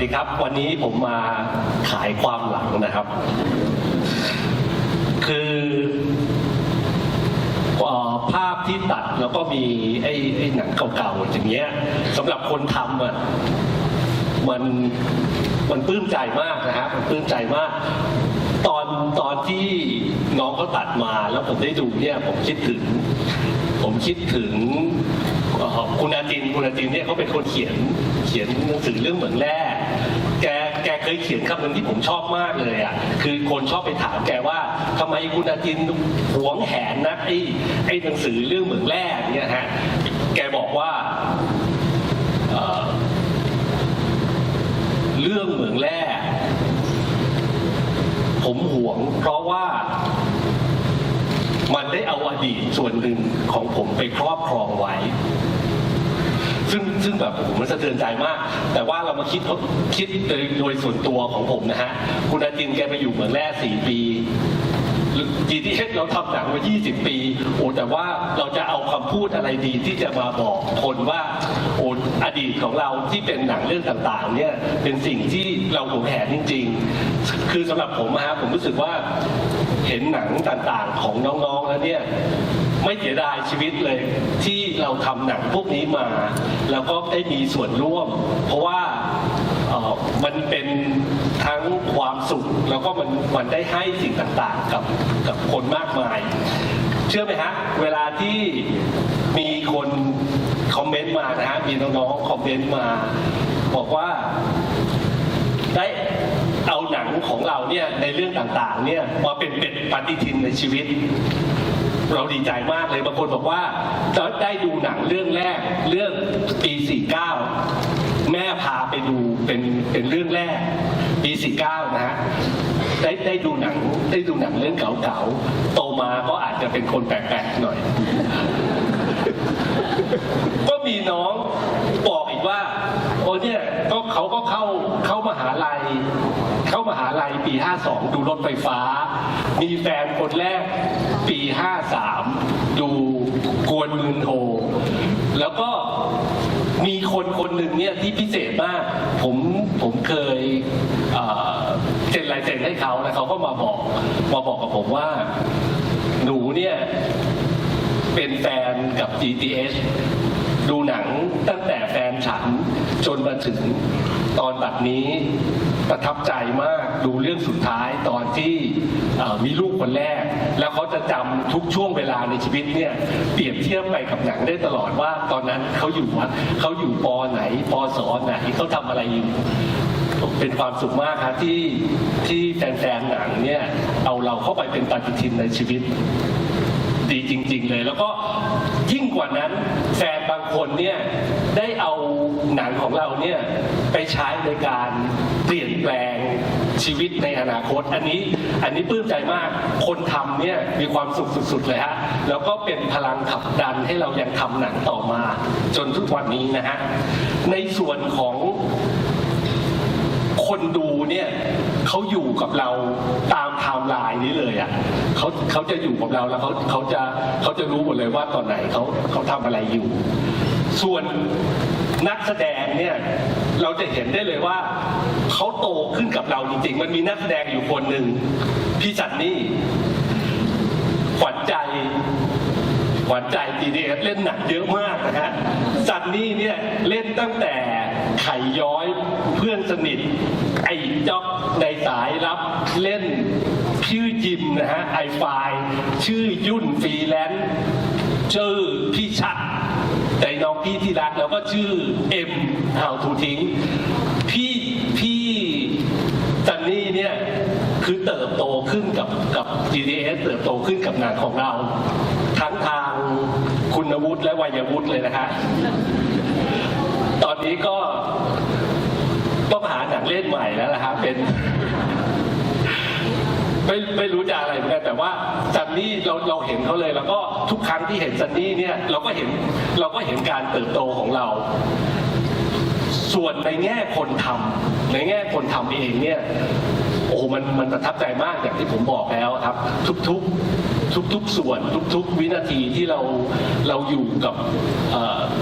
วัสดีครับ วันนี้ผมมาขายความหลังนะครับ คือภาพที่ตัดแล้วก็มีไอ้ไอ้หนังเก่าๆอย่างเงี้ยสำหรับคนทำอะมันมันปลื้มใจมากนะครับมันปลื้มใจมาก ตอนตอนที่น้องเขาตัดมาแล้วผมได้ดูเนี่ยผมคิดถึง ผมคิดถึงคุณอาจินคุณอาจินเนี่ยเขาเป็นคนเขียนเขียนหนังสือเรื่องเหมืองแร่ แกแกเคยเขียนคำหนึ่งที่ผมชอบมากเลยอะคือคนชอบไปถามแกว่าทำไมคุณอาจินหวงแหนนะไอ้ไอ้หนังสือเรื่องเหมืองแร่เนี่ยฮะแกบอกว่าเรื่องเหมืองแร่ผมหวง เพราะว่ามันได้เอาอดีตส่วนหนึ่งของผมไปครอบครองไว้ ซึ่งซึ่งแบบผมมันสะเทือนใจมาก แต่ว่าเรามาคิดคิดโดยส่วนตัวของผมนะฮะ คุณอาจินแกไปอยู่เหมืองแร่สี่ปี GTH เราทำหนังมา 20 ปี โอ้ แต่ว่าเราจะเอาคำพูดอะไรดีที่จะมาบอกคนว่าโอ้อดีตของเราที่เป็นหนังเรื่องต่างๆ เนี่ย เป็นสิ่งที่เราหวงแหนจริง ๆ คือสำหรับผมนะฮะผมรู้สึกว่าเห็นหนังต่างๆ ของน้องๆ แล้วเนี่ย ไม่เสียดายชีวิตเลยที่เราทำหนังพวกนี้มา แล้วก็ได้มีส่วนร่วม เพราะว่าออมันเป็นทั้งความสุข แล้วก็มันมันได้ให้สิ่งต่างๆกับกับคนมากมาย เชื่อไหมฮะ เวลาที่มีคนคอมเมนต์มานะฮะ มีน้องๆคอมเมนต์มา บอกว่าได้เอาหนังของเราเนี่ยในเรื่องต่างๆเนี่ยมาเป็นเป็นปฏิทินในชีวิต เราดีใจมากเลยบางคนบอกว่าได้ดูหนังเรื่องแรกเรื่องปี 49 แม่พาไปดูเป็นเป็นเรื่องแรกปี 49 นะฮะได้ได้ดูหนังได้ดูหนังเรื่องเก่าๆโตมาก็อาจจะเป็นคนแปลกๆหน่อย ก็มีน้องบอก เขาก็เข้าเข้ามหาลัย เข้ามหาลัยปี 52 ดูรถไฟฟ้า มีแฟนคนแรกปี 53 ดูกวนมืนโทแล้วก็มีคนคนหนึ่งเนี่ยที่พิเศษมาก ผมผมเคยเอ่อเซ็นลายเซ็นให้เขาแล้วเขาก็มาบอกมาบอกกับผมว่า หนูเนี่ย เป็นแฟนกับ GTH ดูหนังตั้งแต่แฟนฉัน จนมาถึงตอนแบบนี้ประทับใจมากดูเรื่องสุดท้ายตอนที่มีลูกคนแรก แล้วเขาจะจำทุกช่วงเวลาในชีวิตเนี่ยเปรียบเทียบไปกับหนังได้ตลอดว่าตอนนั้นเขาอยู่วัดเขาอยู่ปอไหนปอสอไหนเขาทำอะไรอยู่เป็นความสุขมากครับที่ที่แฟนๆหนังเนี่ยเอาเราเข้าไปเป็นปฏิทินในชีวิต ดีจริง ๆ เลย แล้วก็ยิ่งกว่านั้นแฟนบางคนเนี่ย หนังของเราเนี่ยไปใช้ในการเปลี่ยนแปลงชีวิตในอนาคต อันนี้อันนี้ปลื้มใจมากคนทำเนี่ยมีความสุขสุด ๆ เลยฮะแล้วก็เป็นพลังขับดันให้เรายังทำหนังต่อมา จนทุกวันนี้นะฮะในส่วนของคนดูเนี่ยเขาอยู่กับเราตามไทม์ไลน์นี้เลยอะเขาเขาจะอยู่กับเราแล้วเขาเขาจะเขาจะรู้หมดเลยว่าตอนไหนเขาเขาทำอะไรอยู่ ส่วนนักแสดงเนี่ยเราจะเห็นได้เลยว่าเขาโตขึ้นกับเราจริงๆ มันมีนักแสดงอยู่คนหนึ่งพี่จันนี่ขวัญใจขวัญใจดีเเล่นหนักเยอะมากนะฮะซันนี่เนี่ยเล่นตั้งแต่ไข่ย้อยเพื่อนสนิท ไอ้จ๊อกในสายรับเล่นชื่อจิมนะฮะไอไฟชื่อยุ่นฟรีแลนซ์ชื่อพี่ชัด พี่ที่รักแล้วก็ชื่อเอ็มหาวทูทิ้งพี่พี่ซันนี่เนี่ยคือเติบโตขึ้นกับกับ GDS เติบโตขึ้นกับงานของเรา ทั้งทางคุณวุฒิและวัยวุฒิเลยนะฮะตอนนี้ก็ต้องหาหนังเล่นใหม่แล้วนะฮะเป็น ไม่ไม่รู้จะอะไรเหมือนกันแต่ว่าซันนี่เราเราเห็นเขาเลย แล้วก็ทุกครั้งที่เห็นซันนี่เนี่ยเราก็เห็นเราก็เห็นการเติบโตของเรา ส่วนในแง่คนทำในแง่คนทำเองเนี่ยโอ้โหมันมันประทับใจมากอย่างที่ผมบอกแล้วครับ ทุกทุกๆส่วนทุกๆ วินาทีที่เราเราอยู่กับ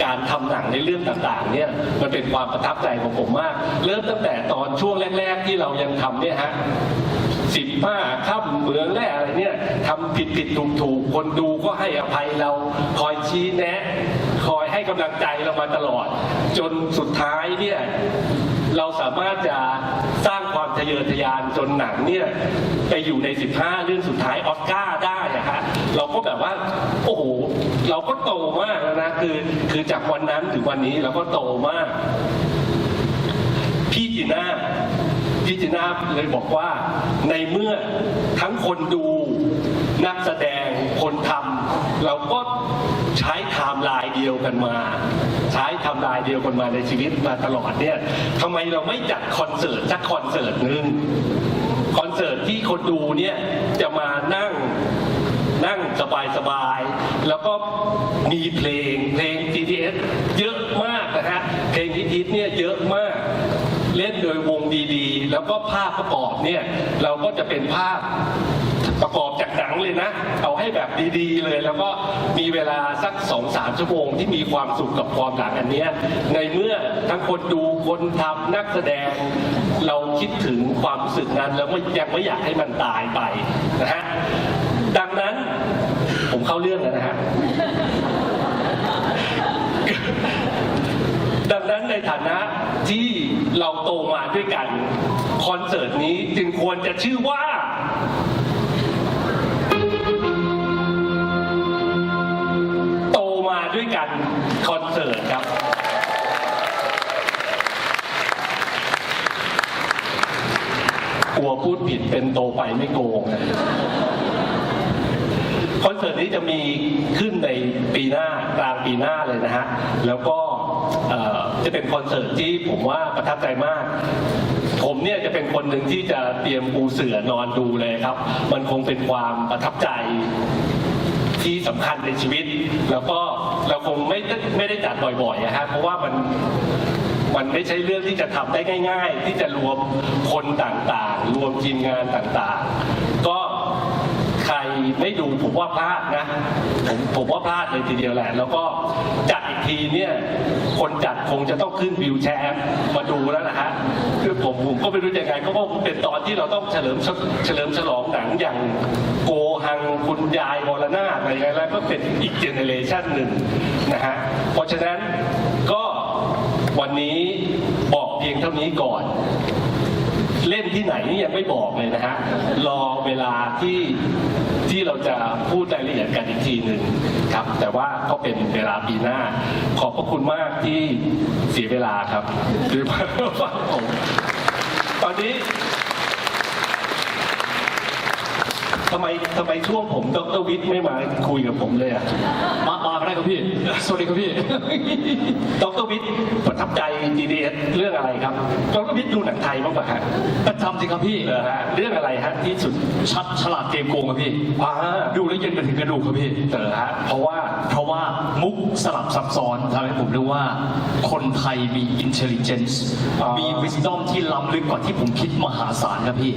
การทำหนังในเรื่องต่างๆเนี่ยมันเป็นความประทับใจของผมมาก เริ่มตั้งแต่ตอนช่วงแรก ๆ ที่เรายังทำเนี่ยฮะ สิบห้าค่ำเมืองแรกอะไรเนี่ยทำผิดผิดถูกถูกคนดูก็ให้อภัยเราคอยชี้แนะ คอยให้กำลังใจเรามาตลอด จนสุดท้ายเนี่ยเราสามารถจะสร้างความทะเยอทะยานจนหนังเนี่ยไปอยู่ใน 15 เรื่องสุดท้ายออสการ์ได้อะฮะเราก็แบบว่า โอ้โห เราก็โตมากแล้วนะคือคือจากวันนั้นถึงวันนี้เราก็โตมาก พี่จีน่า พี่จีน่าเลยบอกว่าในเมื่อทั้งคนดูนักแสดงคนทำเราก็ใช้ไทม์ไลน์เดียวกันมา ใช้ไทม์ไลน์เดียวกันมาในชีวิตมาตลอดเนี่ยทำไมเราไม่จัดคอนเสิร์ตสักคอนเสิร์ตหนึ่งคอนเสิร์ตที่คนดูเนี่ยจะมานั่งนั่งสบายๆแล้วก็มีเพลงเพลง GTS เยอะมากนะฮะเพลงฮิตๆเนี่ยเยอะมาก เล่นโดยวงดีๆ แล้วก็ภาพประกอบเนี่ยเราก็จะเป็นภาพประกอบจากหนังเลยนะ เอาให้แบบดีๆเลย แล้วก็มีเวลาสักสองสามชั่วโมงที่มีความสุขกับความหนังอันเนี้ยในเมื่อทั้งคนดูคนทำนักแสดง เราคิดถึงความรู้สึกนั้น แล้วก็ยังไม่อยากให้มันตายไปนะฮะดังนั้นผมเข้าเรื่องแล้วนะฮะดังนั้นในฐานะ อนเสิร์ตนี้จึงควรจะชื่อว่าโตมาด้วยกันคอนเสิร์ตครับ กลัวพูดผิดเป็นโตไปไม่โกงนะคอนเสิร์ตนี้จะมีขึ้นในปีหน้ากลางปีหน้าเลยนะฮะ แล้วก็จะเป็นคอนเสิร์ตที่ผมว่าประทับใจมาก เนี่ยจะเป็นคนหนึ่งที่จะเตรียมปูเสือนอนดูเลยครับ มันคงเป็นความประทับใจที่สำคัญในชีวิต แล้วก็เราคงไม่ได้ไม่ได้จัดบ่อยๆนะฮะเพราะว่ามันมันไม่ใช่เรื่องที่จะทำได้ง่าย ๆ ที่จะรวมคนต่างๆ รวมทีมงานต่างๆ ก็ ไม่ดูผมว่าพลาดนะผมผมว่าพลาดเลยทีเดียวแหละ แล้วก็จัดอีกทีเนี่ยคนจัดคงจะต้องขึ้นวิวแชร์มาดูแล้วนะฮะคือผมผมก็ไม่รู้ยังไงก็ว่าะเป็นตอนที่เราต้องเฉลิมเฉลิมฉลองหนังอย่างโกหังคุณยายวรนาอะไรอย่างเงี้ยแล้วก็เป็นอีกเจเนเรชันหนึ่งนะฮะเพราะฉะนั้นก็วันนี้บอกเพียงเท่านี้ก่อน เล่นที่ไหนนี่ยังไม่บอกเลยนะฮะรอเวลาที่ที่เราจะพูดรายละเอียดกันอีกทีหนึ่งครับ แต่ว่าก็เป็นเวลาปีหน้า ขอบพระคุณมากที่เสียเวลาครับคือมาฟังผมตอนนี้ ทำไมทำไมช่วงผมดรวิทย์ไม่มาคุยกับผมเลยอะ มามาไม่ได้ครับพี่ สวัสดีครับพี่ ดรวิทย์ประทับใจ GDS เรื่องอะไรครับ ดรวิทย์ดูหนังไทยบ้างปะฮะประจำสิครับพี่เหรอฮะเรื่องอะไรฮะที่สุดชัดฉลาดเกมโกงครับพี่อ่าดูแล้วเย็นไปถึงกระดูกครับพี่เหรอฮะเพราะว่าเพราะว่ามุกสลับซับซ้อนทำให้ผมรู้ว่า คนไทยมี intelligence อ๋อมี wisdom ที่ล้ำลึกกว่าที่ผมคิดมหาศาลครับพี่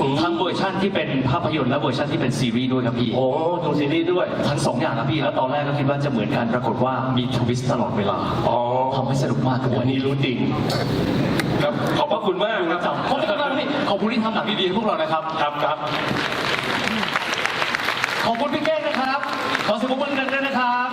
อืมทั้งเวอร์ชั่นที่เป็นภาพยนตร์และเวอร์ชันที่เป็นซีรีส์ด้วยครับพี่ โอ้ดูซีรีส์ด้วย ทั้งสองอย่างครับพี่ แล้วตอนแรกก็คิดว่าจะเหมือนกันปรากฏว่ามีทวิสต์ตลอดเวลา อ๋อทำให้สนุกมากครับวันนี้รู้จริงครับขอบพระคุณมากครับขอบคุณมากพี่ขอบคุณที่ทำหนังดีๆให้พวกเรานะครับ ครับครับ ขอบคุณพี่แก้งนะครับ ขอสียบมือดังๆด้วยนะครับ